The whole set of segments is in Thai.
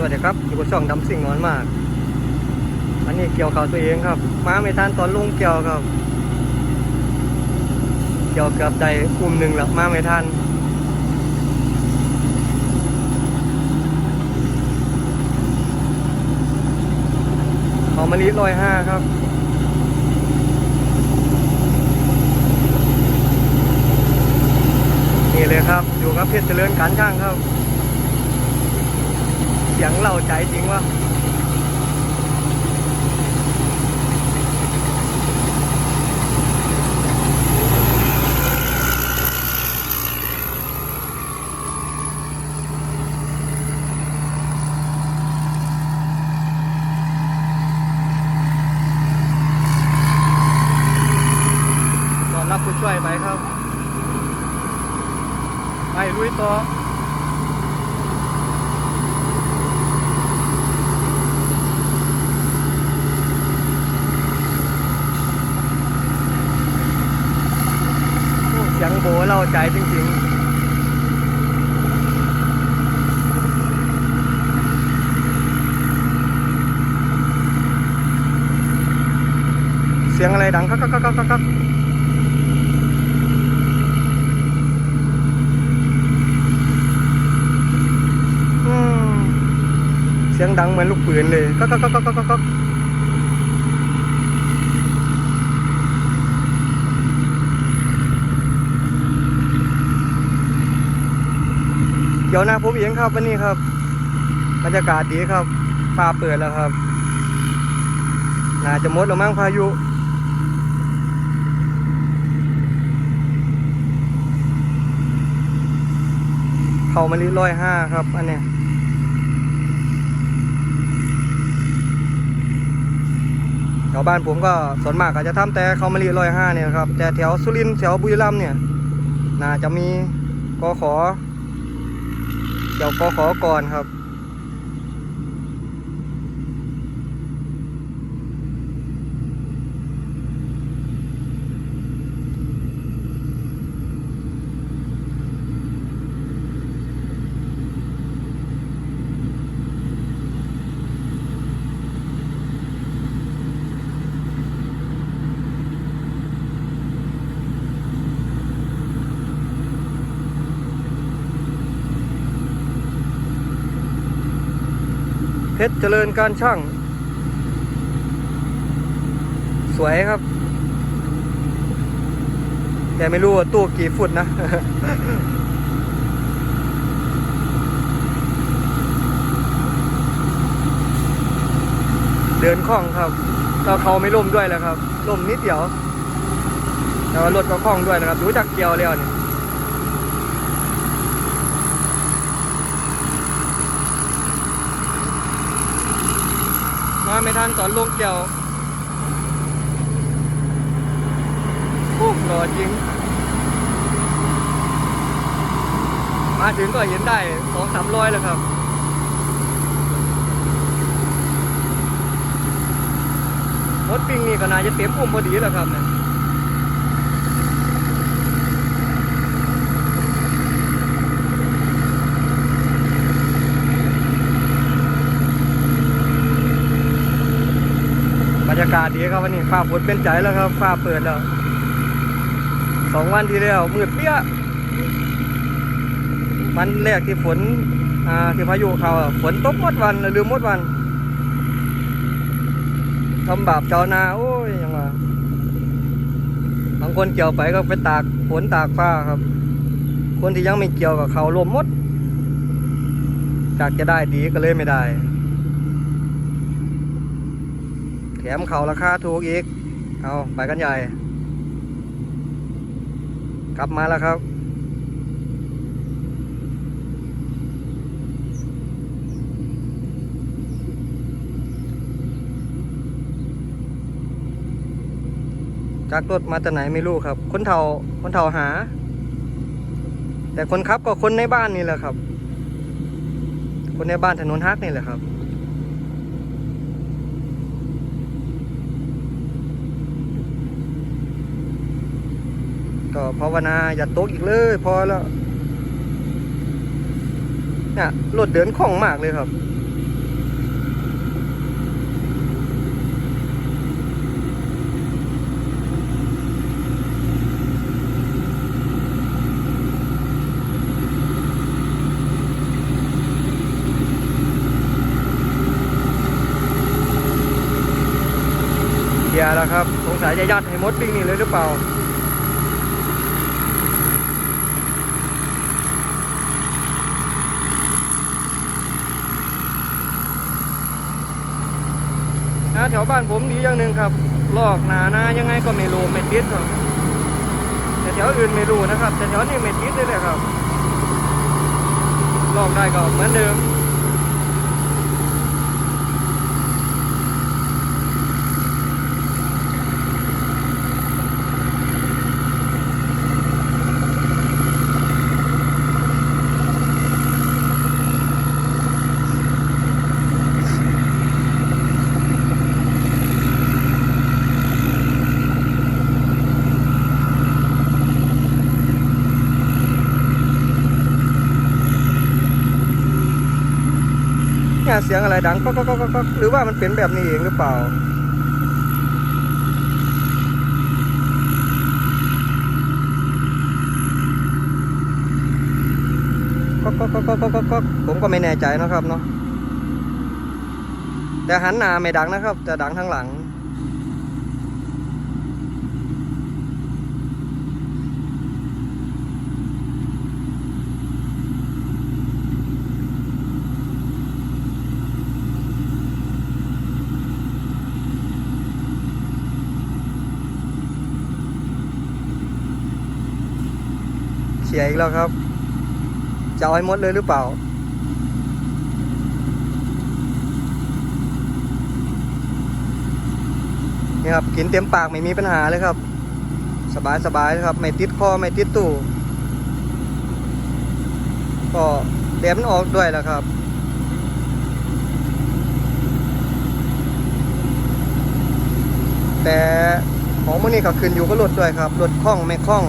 สวัสดีครับอยู่กับช่องดำสิ่งนอนมาก อันนี้เกี่ยวเขาตัวเองครับมาไม่ทันตอนลุงเกี่ยวครับ เกี่ยวเกือบได้กลุ่มหนึ่งแล้วมาไม่ทันเอามาลีร้อยห้าครับนี่เลยครับ อยู่กับเพชรเจริญการช่างครับ สียงเราใจจริงวะตอรับผู้ช่วยไปครับ ไปลุยต่อ โอ้เราใจจริงๆเสียงอะไรดังคักคักคักคักคักเสียงดังเหมือนลูกปืนเลยคักคักคักคักคักคัก เดี๋ยวหน้าผมเองครับวันนี้ครับบรรยากาศดีครับฟ้าเปิดแล้วครับน่าจะหมดแล้วมั้งพายุเขามาลิร้อยห้าครับอันเนี้ยแถวบ้านผมก็ส่วนมากก็จจะทำแต่เขามาลิร้อยห้าเนี่ยครับ แต่แถวสุรินทร์แถวบุรีรัมย์เนี่ยน่าจะมีกขอ เดี๋ยวกขอก่อนครับ เพชรเจริญการช่าง สวยครับ แต่ไม่รู้ว่าตู้กี่ฟุตนะเดินคล่องครับก็เขาไม่ล่มด้วยแหล้วครับล่มนิดเดียวแต่ว่ารถก็คล่องด้วยนะครับ รู้จักเกียวแล้วเนี่ย มาไม่ทันสอนลงเกี่ยวโอ้หล่อจริง มาถึงก็เห็นได้สองสามร้อยแล้วครับรถปิ้งนี่ก็น่าจะเต็มปุ่มพอดีแล้วครับเนี่ยบรรยากาศดีครับวันนี้ฟ้าฝนเป็นใจแล้วครับฟ้าเปิดแล้วสองวันที่แล้วมืดเปี้ยวันแรกที่ฝนอ่าที่พายุเขาฝนตกหมดวันลืมหมดวันทำบาปเจ้านาโอ้ยยังว่าบางคนเกี่ยวไปก็ไปตากฝนตากฟ้าครับ คนที่ยังไม่เกี่ยวกับเขาลมมดจากจะได้ดีก็เลยไม่ได้ แถ มเขาราคาถูกอีก เอาไปกันใหญ่ กลับมาแล้วครับ จากรถมาจากไหนไม่รู้ครับ คนเฒ่าคนเฒ่าหา แต่คนขับก็คนในบ้านนี่แหละครับ คนในบ้านถนนฮักนี่แหละครับ ก็ภาวนาอย่าตกอีกเลยพอแล้วเนี่ยรถเดินคล่องมากเลยครับเกียร์แล้วครับ สงสัยจะยัดให้มดวิ่งนี่เลยหรือเปล่า แถวบ้านผมดีอย่างหนึ่งครับ ลอกหนาหนายังไงก็ไม่รู้ไม่ติดครับแต่แถวอื่นไม่รู้นะครับ แต่แถวนี้ไม่ติดเลยเลยครับ ลอกได้ก็เหมือนเดิม สียงอะไรดังก็ก็ก็ก็หรือว่ามันเป็นแบบนี้เองหรือเปล่าก็ก็ก็ก็ก็ก็ก็ผมก็ไม่แน่ใจนะครับเนาะแต่หันหน้าไม่ดังนะครับ จะดังทั้งหลัง เสียอีกแล้วครับ จะเอาให้หมดเลยหรือเปล่า นี่ครับ กินเต็มปากไม่มีปัญหาเลยครับ สบายสบายครับ ไม่ติดคอไม่ติดตู้ก็เดี๋ยมออกด้วยแล้วครับแต่ของมันนี่ก็ขึ้นอยู่กับรถด้วยครับรถคล่องไม่คล่อง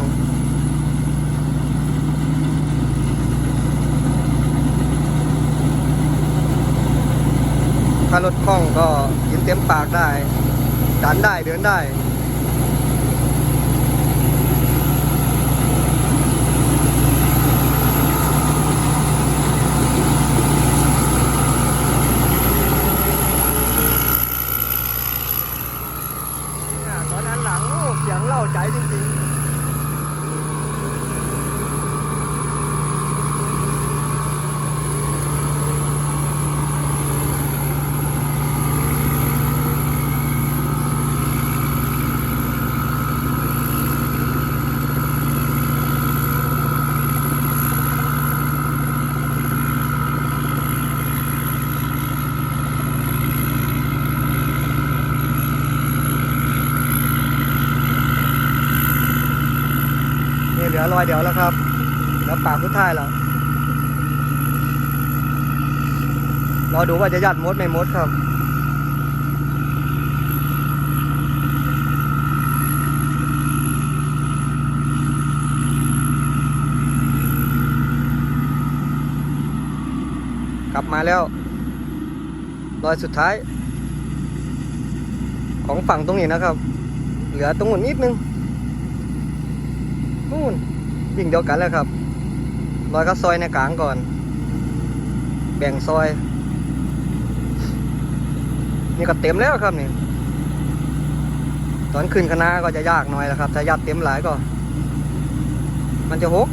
ถ้ารถคล่องก็กินเต็มปากได้ดันได้เดินได้ ตอนนั้นหลังเสียงเล่าใจจริงๆนี่เหลื อยเดียวแล้วครับเหลือปากสุดท้ายแล้วเราดูว่าจะยัดมดไม่มดครับกลับมาแล้วรอยสุดท้าย ของฝั่งตรงนี้นะครับ เหลือตรงนู้นนิดนึงนู่น ยิ่งเดียวกันแล้วครับรอยก็ซอยในกลางก่อน แบ่งซอย นี่ก็เต็มแล้วครับนี่ตอนขึ้นคณะก็จะยากหน่อยแล้วครับ ถ้ายัดเต็มหลายก็ มันจะหก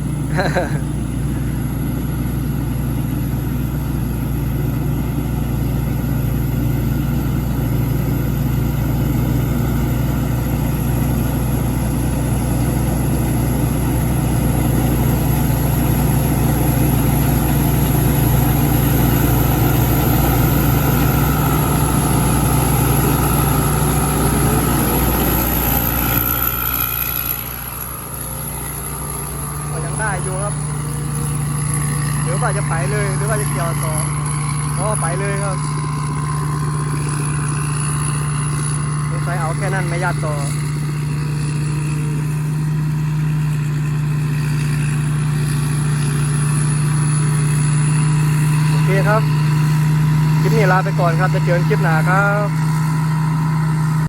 ยังได้อยู่ครับ หรือว่าจะไปเลย หรือว่าจะเกี่ยวต่อก็ ไปเลยครับสงสัยเอาแค่นั้นไม่ยัดต่อโอเคครับ คลิปนี้ลาไปก่อนครับ จะเจอกันคลิปหน้าครับ